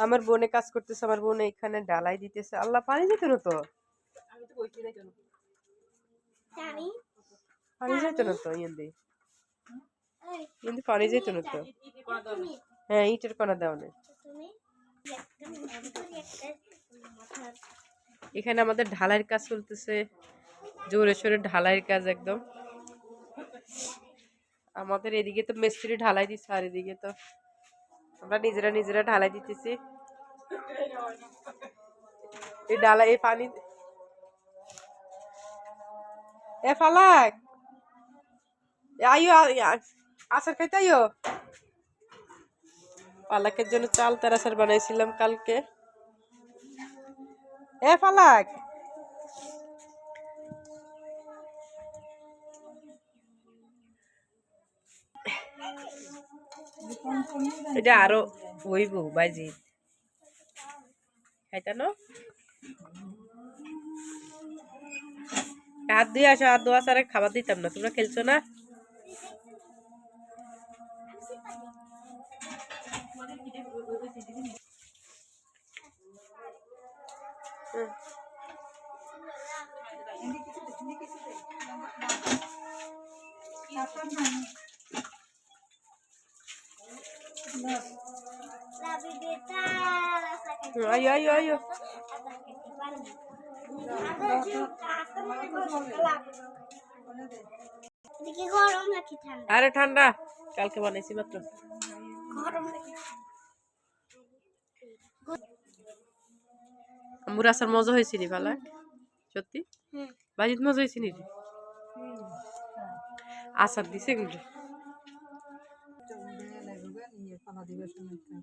আমার বোনে কাজ করতেছে আমার বোন এখানে ডালাই দিতেছে। আল্লাহ পানি যেত না তো? পানি যেত না তো ইন্দি ইন্দি পানি যেত না তো? হ্যাঁ ইটের মিষ্টি একটা মাথার এখানে আমাদের ঢালাইয়ের কাজ চলতেছে। জোরে সোরে ঢালাইয়ের কাজ একদম। আমাদের এদিকে তো মিস্ত্রি ঢালাই দিচ্ছে আর এদিকে তো আমরা নিজেরা নিজেরা ঢালাই দিতেছি। এই ডালা, এই পানি এ ফালাক। আইও আচার খাইতে আইও পালাকের জন্য চাল তার আচার বানাইছিলাম কালকে। এ ফালাক। এটা আরও হইব বাজি খাইতা না? হাত ধুয়ে আসো, হাত ধোয়া ছাড়া খাবার দিতাম না, তোমরা খেলছো না? হুম। লাবি গরম নাকি ঠান্ডা আরে ঠান্ডা কালকে বানাইছি মাত্র। আম্মুর আসার মজা হয়েছে নি ভালো সত্যি? বাজিত মজা হয়েছে নি রে? আচার দিছে কিন্তু 我给你放到这个上面看。